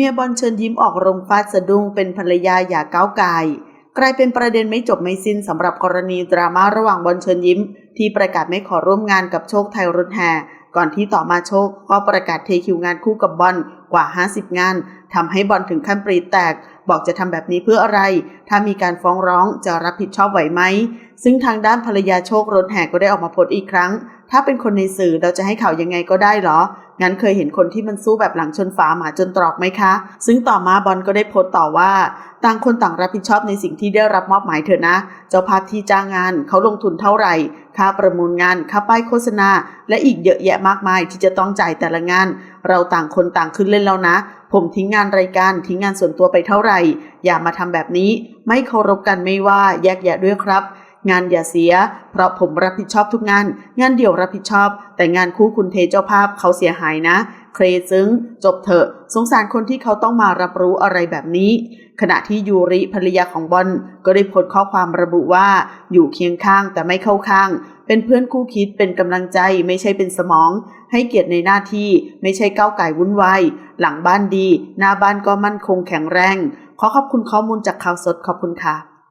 มียบอลเชิญยิ้มออกโรงฟาดสะดุ้งเป็นภรรยาอย่าก้าวไกายกลายเป็นประเด็นไม่จบไม่สิ้นสำหรับกรณีดราม่าระหว่างบอลเชิญยิ้ม ที่ประกาศไม่ขอร่วมงานกับโชคไทยรถแห่ก่อนที่ต่อมาโชคก็ประกาศเทคิวงานคู่กับบอลกว่า 50 งานทำให้บอลถึงขั้นปรีแตก บอกจะทำแบบนี้เพื่ออะไร ถ้ามีการฟ้องร้องจะรับผิดชอบไหวไหม ซึ่งทางด้านภรรยาโชครถแห่ก็ได้ออกมาโพสต์อีกครั้ง ถ้าเป็นคนในสื่อเราจะให้ข่าวยังไงก็ได้เหรอ งั้นเคยเห็นคนที่มันสู้แบบหลังชนฝาหมาจนตรอกไหมคะ ซึ่งต่อมาบอลก็ได้โพสต์ต่อว่า ต่างคนต่างรับผิดชอบในสิ่งที่ได้รับมอบหมายเถอะนะ เจ้าภาพที่จ้างงานเขาลงทุนเท่าไหร่ ค่าประมูลงาน ค่าป้ายโฆษณา และอีกเยอะแยะมากมายที่จะต้องจ่ายแต่ละงาน เราต่างคนต่างขึ้นเล่นแล้วนะ ผมทิ้งงานรายการทิ้งงานส่วนตัวไปเท่าไหร่ อย่ามาทำแบบนี้ ไม่เคารพกันไม่ว่าแยกแยะด้วยครับ งานอย่าเสีย เพราะผมรับผิดชอบทุกงาน งานเดี่ยวรับผิดชอบ แต่งานคู่คุณเทเจ้าภาพเขาเสียหายนะ เครซึ้ง จบเถอะ สงสารคนที่เขาต้องมารับรู้อะไรแบบนี้ ขณะที่ยูริภรรยาของบอลก็ได้โพสต์ข้อความระบุว่า อยู่เคียงข้างแต่ไม่เข้าข้าง เป็นเพื่อนคู่คิดเป็นกำลังใจไม่ใช่เป็นสมอง ให้เกียรติในหน้าที่ไม่ใช่ก้าวไก่วุ่นวายหลังบ้านดี หน้าบ้านก็มั่นคงแข็งแรง ขอขอบคุณข้อมูลจากข่าวสดขอบคุณค่ะ